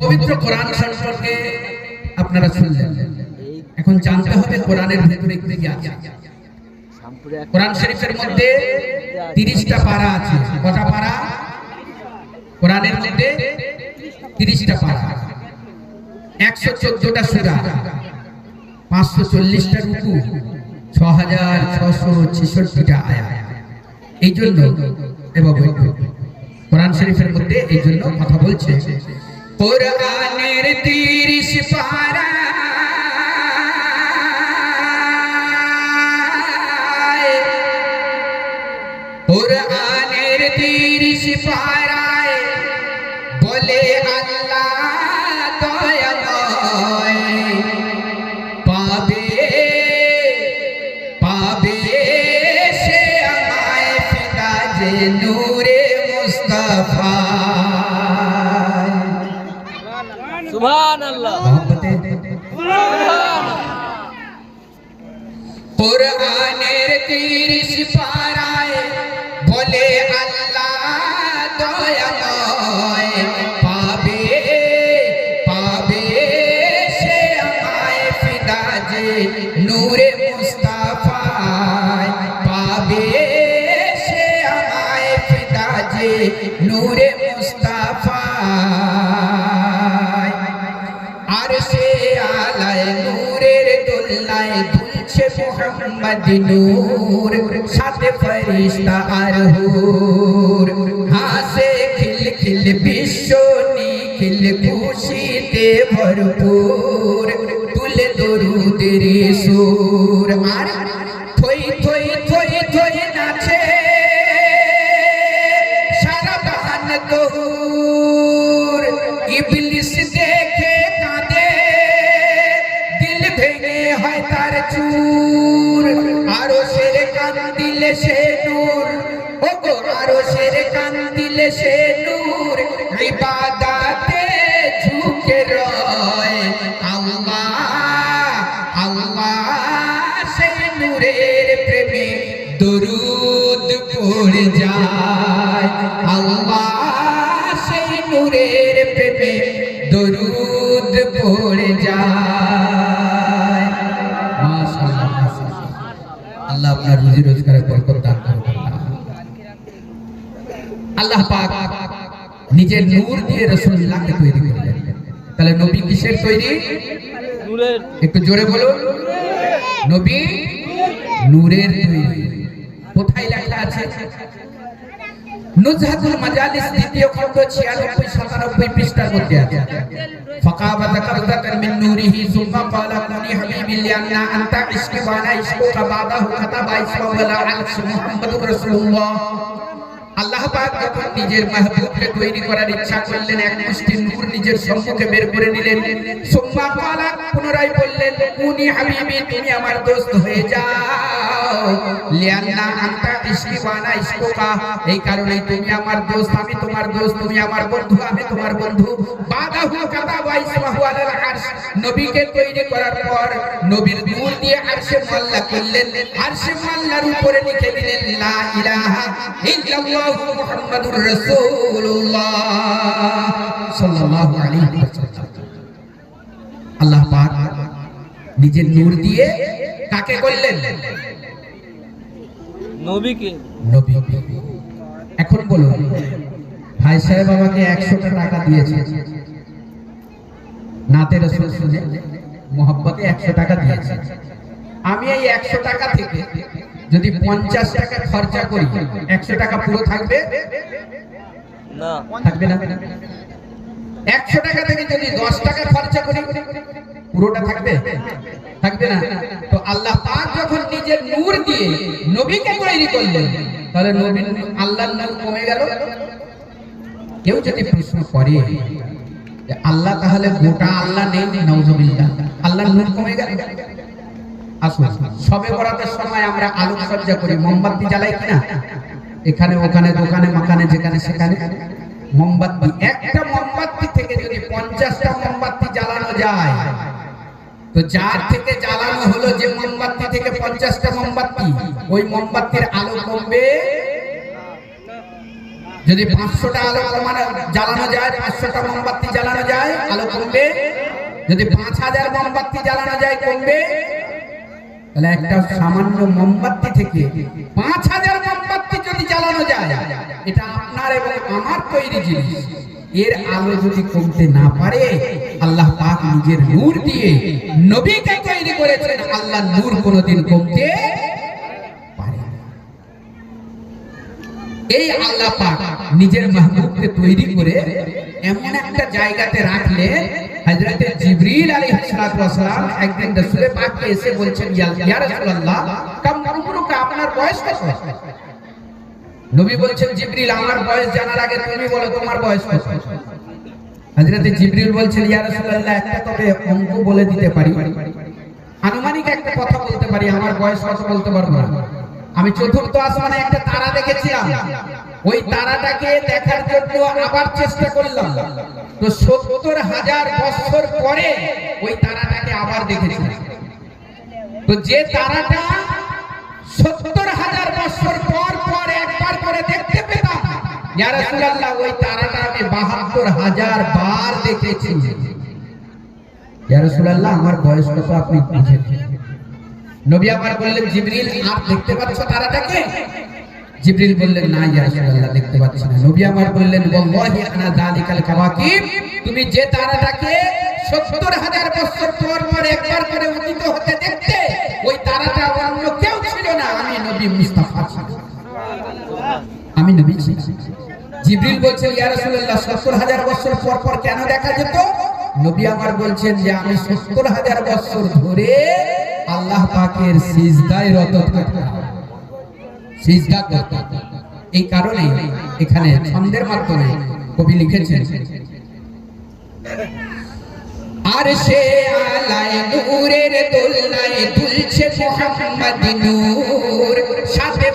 পবিত্র কোরআন সম্পর্কে আপনারা শুনলেন। এখন জানতে হবে কোরআনের ভেতরে কি আছে। কোরআন শরীফের মধ্যে তিরিশটা পারা আছে। কটা পারা? কোরআনের মধ্যে তিরিশটা পারা। একশো চোদ্দটা সুরা। পাঁচশো চল্লিশটা রুকু। ছ হাজার ছশো ছেষট্টিটা আয়া। এই জন্য কোরআন শরীফের মধ্যে এই জন্য কথা বলছে। কোরআনের তিরিশ পারা কোরআনের তিরিশ পারায় বলে আল্লাহ দয়াময় পাবে পাবে সে আমায় ফিদা যে নূরে মুস্তাফা কোরআনের তিরিশ পারায় বলে আল্লাহ দয়াময় পাবে পাবে সে আমায় ফিদা যে নূরে মুস্তাফায় পাবে সে আমায় ফিদা যে মোহাম্মদ নূর সাথে ফরিস্তা আর হুর। হাসে খিল খিল বিশ্ব নিখিল খুশিতে ভরপুর। তুলে দরুদের সুর। আর দিলে সে নূর। ও গো আরও সের কান দিলে সে নূর। ইবাদাতে ঝুঁকে রয়। আল্লাহ আল্লাহ সে নূরের প্রেমে দরুদ পড়ে যায়। আল্লাহ সেই নূরের প্রেমে রুজি রোজগারের বরকত দান করুন আল্লাহ। পাক নিজের নূর দিয়ে রাসূলুল্লাহকে তৈরি করলেন। তাহলে নবী কিসের তৈরি? নূরের। একটু জোরে বলুন। নবী নূরের তৈরি। কোথায় লেখা আছে? নুজহাতুল মাজালিস দ্বিতীয় খণ্ড 96 97 পৃষ্ঠার মধ্যে আছে। فقام ذكرتك من نوره ثم قال كوني حبيبي لأن أنت عشق وأنا عشقك بعده كتب اسمه ولا عرش محمد رسول الله আল্লাহ পাক যখন নিজের মাহবুবকে তৈরি করার ইচ্ছা করলেন, এক মুষ্টি নূর নিজের সম্মুখে বের করে নিলেন। সুম্মা কালা পুনরায় বললেন কুনি হাবিবি, তুমি আমার দোস্ত হয়ে যাও। লিয়ান্না আনতা ইশকি ওয়ানা ইশকুকা। এই কারণেই তুমি আমার দোস্ত, আমি তোমার দোস্ত, তুমি আমার বন্ধু, আমি তোমার বন্ধু। বাদাহু কাতাবা ইসমাহু আলাল আরশ। নবীকে তৈরি করার পর নবীর নূর দিয়ে আরশে মোল্লা করলেন। আরশে মোল্লার উপরে লিখে দিলেন, লা ইলাহা ইল্লাল্লাহু। মুহাম্মাদুর রাসূলুল্লাহ সাল্লাল্লাহু আলাইহি ওয়াসাল্লাম। আল্লাহ পাক নিজের নূর দিয়ে কাকে করলেন? নবীকে। নবী এখন বলুন ভাই সাহেব আমাকে একশোটা টাকা দিয়েছে। নাতে রসুল শুনে টাকা দিয়েছে। আমি এই একশো টাকা থেকে যদি পঞ্চাশ টাকা খরচা করি একশো টাকা পুরো থাকবে? না। থাকবে না? একশো টাকা থেকে যদি দশ টাকা খরচা করি পুরোটা থাকবে? থাকবে না। তো আল্লাহ পাক যখন নিজের নূর দিয়ে নবীকে তৈরি করলেন তাহলে নবী আল্লাহর নূর কমে গেল। কেউ যদি প্রশ্ন করে যে আল্লাহ তাহলে গোটা আল্লাহ নেই নওজবিল্লাহ আল্লাহর নূর কমে গেল? আসুন। করি। মোমবাতি জ্বালাই এখানে, ওখানে, দোকানে, মাকানে, যেখানে, সেখানে। মোমবাতি জ্বালানো যায়, তো যার থেকে জ্বালানো হলো যে মোমবাতি থেকে পঞ্চাশটা মোমবাতি, ওই মোমবাতির আলো কমবে। যদি পাঁচশোটা আলো মানে জ্বালানো যায়, পাঁচশোটা মোমবাতি জ্বালানো যায়, আলো যদি পাঁচ হাজার মোমবাতি জ্বালানো যায়, কমবে। তাহলে একটা সামান্য মোমবাতি থেকে পাঁচ হাজার মোমবাতি যদি জ্বালানো যায়, এটা আপনার এবং আমার তৈরি জিনিস। এর আলো যদি কমতে না পারে, আল্লাহ পাক নিজের নূর দিয়ে নবীকে তৈরি করেছেন আল্লাহ নূর কোনোদিন কমতে পারে এই আল্লাহ পাক নিজের মাহবুবকে তৈরি করে এমন একটা জায়গাতে রাখলে হযরতে আলাইহিস সালাতু একদিন এসে ইয়া রাসূলুল্লাহ আপনার বয়স কত? নবী আমার বয়স জানার আগে তুমি বলো, তোমার বয়স কত? হযরতে ইয়া রাসূলুল্লাহ, একটা তবে অঙ্ক বলে দিতে পারি। আনুমানিক একটা কথা বলতে পারি, আমার বয়স কত বলতে পারব না। আমি চতুর্থ আসমানে একটা তারা দেখেছিলাম। ওই তারাটাকে দেখার জন্য আবার চেষ্টা করলাম। তো সত্তর হাজার বছর পরে ওই তারাটাকে আবার দেখেছিলাম তো যে তারাটা সত্তর হাজার বছর পর পর একবার করে দেখতে পেতাম। ওই তারাটা আমি বাহাত্তর হাজার বার আমার আপনি নবী আবার দেখতে পাচ্ছ তারাটাকে? জিবরিল বললেন, না ইয়া রাসূলুল্লাহ, দেখতে পাচ্ছি না। নবী আমার বললেন, ওয়াল্লাহি আনা যালিকাল কাওয়াকিব তুমি যে তারাটাকে 70000 বছর পর পর একবার করে উদিত হতে দেখতে, ওই তারাটা অন্য কেউ ছিল না। আমি নবী মুস্তাফা ছিলাম। আমি নবী ছিলাম। জিবরিল বলছেন ইয়া রাসূলুল্লাহ 70000 বছর পর পর কেন দেখা যেত? নবী আমার বলছেন যে, আমি 70000 বছর ধরে আল্লাহ পাকের সিজদায় রত থাকতাম সিজদা করতাম এই কারণে এখানে ছন্দের মাধ্যমে কবি লিখেছেন, আর সে আলায় নূরের মোহাম্মদ নূর, সাথে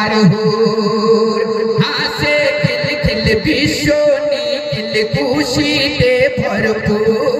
আর হুর। হাসে খিল খিল বিশ্ব নীল খুশিতে ভরপুর।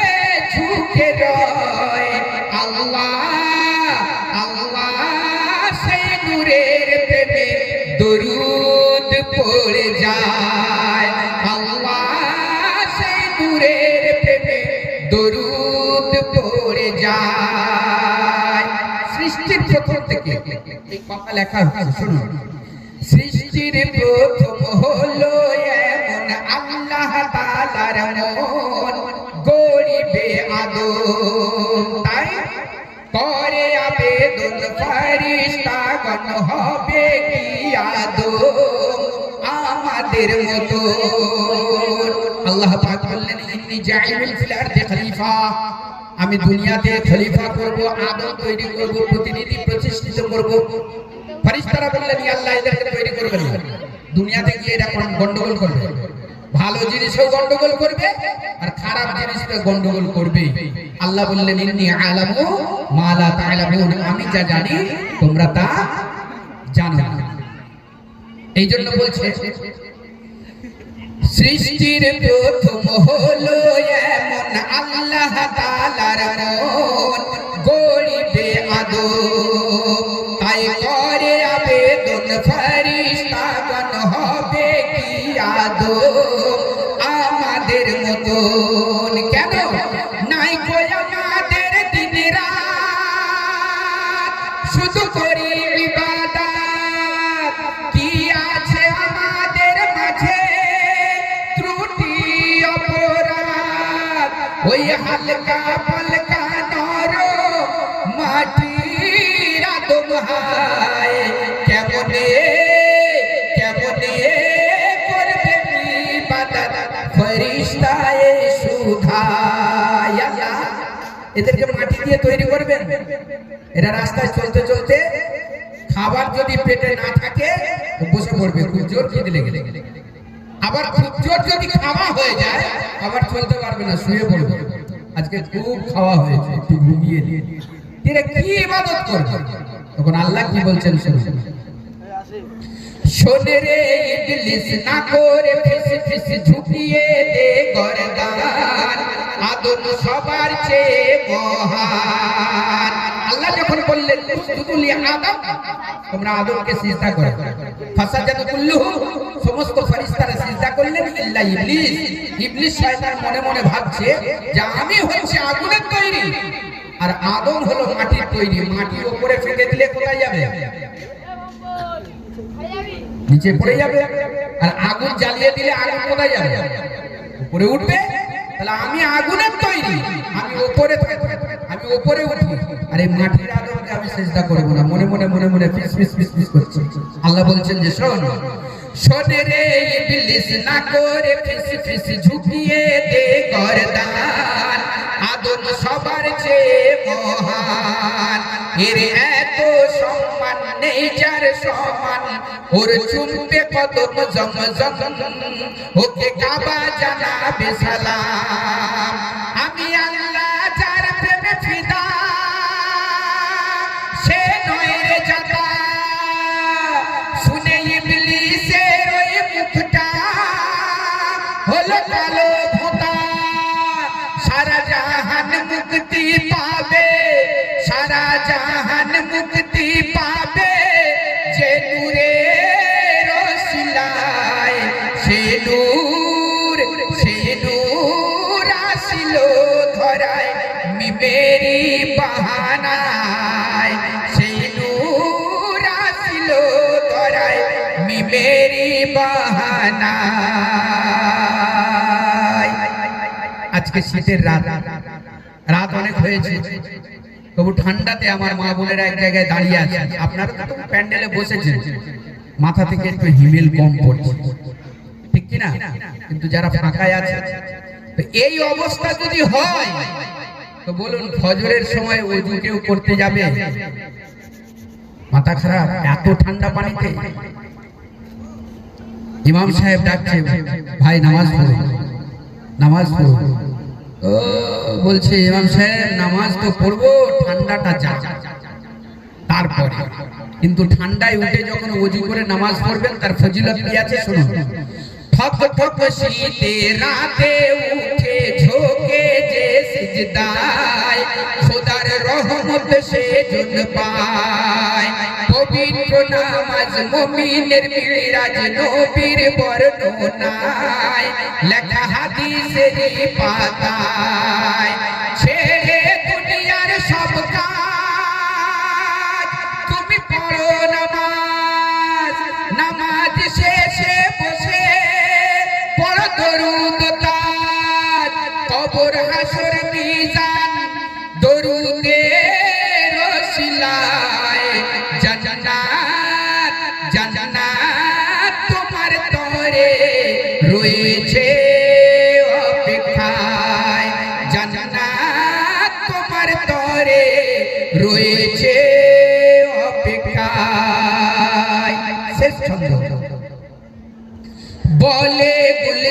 যায়। সৃষ্টির প্রথম থেকে কথা লেখা হচ্ছে শুনুন সৃষ্টির প্রথম হলো এমন আল্লাহ তাআলার মন, গরিবে আদম, তাই করে আবেদন ফেরেশতাগণ হবে কি আদম? আমাদের মতো। আল্লাহ পাক বললেন, ইন্নী জাইলুল ফিল আরদি খলিফা। আমি দুনিয়াতে খলিফা করব, আদম তৈরি করব, প্রতিনিধি প্রতিষ্ঠিত করব। ফেরেশতারা বললেন ইয়া আল্লাহ, এদেরকে তৈরি করবেন দুনিয়াতে গিয়ে কোন গন্ডগোল করবে? ভালো জিনিসও গন্ডগোল করবে, আর খারাপ জিনিসও গন্ডগোল করবে। আল্লাহ বললেন, ইন্নী আলামু মা লা তা'লামুন। আমি যা জানি, তোমরা তা জানো না। এই জন্য বলছে সৃষ্টির প্রথম হলো এমন আল্লাহ তালার মন। পালকা নর মাটির আদম হায় কেমনে কেমনে করবে ইবাদত ফেরেশতায়ে সুধায় এদেরকে মাটি দিয়ে তৈরি করবেন। এরা রাস্তায় চলতে চলতে খাবার যদি পেটে না থাকে বসে পড়বে, খুব জোর খিদে লেগে আবার খুব জোর যদি খাওয়া হয়ে যায়, আবার চলতে পারবে না, শুয়ে পড়বে। আজকে খুব খাওয়া হয়েছে, একটু ঘুমিয়ে নিয়ে কি ইবাদত করবে? তখন আল্লাহ কি বলছেন শুনুন। শোনে রে ইবলিস, না করে ফিস ফিস ঝুঁকিয়ে দে আদম সবার চেয়ে মহান। যখন বললেন তোমরা আদমকে করো। সমস্ত করলেন, ইল্লা ইবলিস। ইবলিস শয়তান মনে মনে ভাবছে যে আমি হচ্ছে আগুনের তৈরি, আর আদম হলো মাটির তৈরি। উপরে ফেলে দিলে কোথায় যাবে? নিচে পড়ে যাবে। আর আগুন জ্বালিয়ে দিলে আগুন কোথায় যাবে? উপরে উঠবে? তাহলে আমি আগুনের তৈরি, আমি উপরে আমি উপরে উঠি, আর মাটির আগুনকে আমি চেষ্টা করব না, মনে মনে মনে মনে ফিস ফিস ফিস ফিস করছে। আল্লাহ বলছেন যে, শোন, শোনে রে, ইবলিস না করে ফিস ফিস ঝুঁকিয়ে দে গরদান আদম সবার চেয়ে মহান। এর এত সম্মান নেই যার সমান, ওর চুমবে কদম জম জম, ওকে কাবা জানাবে সালাম। আমি আল্লাহ পাবে, সারা জাহান মুক্তি পাবে। যে নূরে রসিলায়, সে নূর, সে ধরায় মিমেরি বাহানায়। সেই নূর ধরায় মিমেরি বাহানায়। আজকে শীতের রাত। হয়েছে। তবু ঠান্ডাতে আমার মা বোনেরা এক জায়গায় দাঁড়িয়ে আছে। আপনারা তো প্যান্ডেলে বসেছেন। মাথা থেকে একটু হিমেল কম পড়ছে। ঠিক কি না কিন্তু যারা ফাঁকায় আছে এই অবস্থা যদি হয়, তো বলুন ফজরের সময় ওযু কেউ করতে যাবে? মাথা খারাপ? এত ঠান্ডা পানিতে? ইমাম সাহেব ডাকছে, ভাই, নামাজ পড়ো। নামাজ পড়ো। বলছে, ইমাম সাহেব, নামাজ তো পড়ব, ঠান্ডাটা যা তারপরে, কিন্তু ঠান্ডায় উঠে যখন ওযু করে নামাজ পড়বেন, তার ফজিলত কি আছে শুনুন। ঠক ঠক শীতে রাতে উঠে ঝোকে যে সিজদায়, খোদার রহমত সে জন পায়। মুমিনের মিরাজ নবীর বর্ণনায় লেখা হাদিসের পাতায়।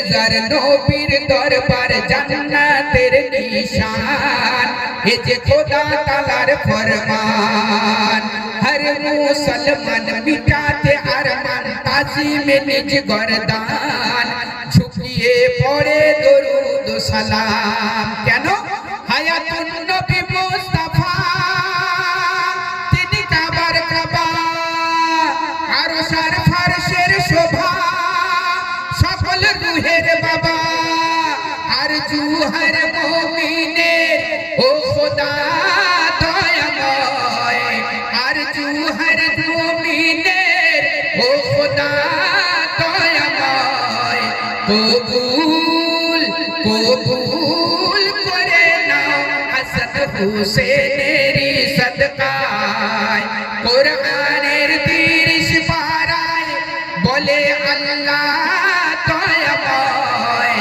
গুলজার নবীর দরবার জান্নাতের নিশান। এ যে খোদা তালার ফরমান, হর মুসলমান মিটাতে আরমান, তাজিমে নিজ গরদান। ঝুঁকিয়ে পড়ে দরুদ সালাম। সকল রুহের বাবা, আর জুহার মুমিনের, ও খোদা দয়াময়। আর জুহার মুমিনের, ও খোদা দয়াময়। কবুল কবুল করে নাও হাসান হুসেনেরই সদকায়। কোরআনের তিরিশ পারায় বলে আল্লাহ দয়াময়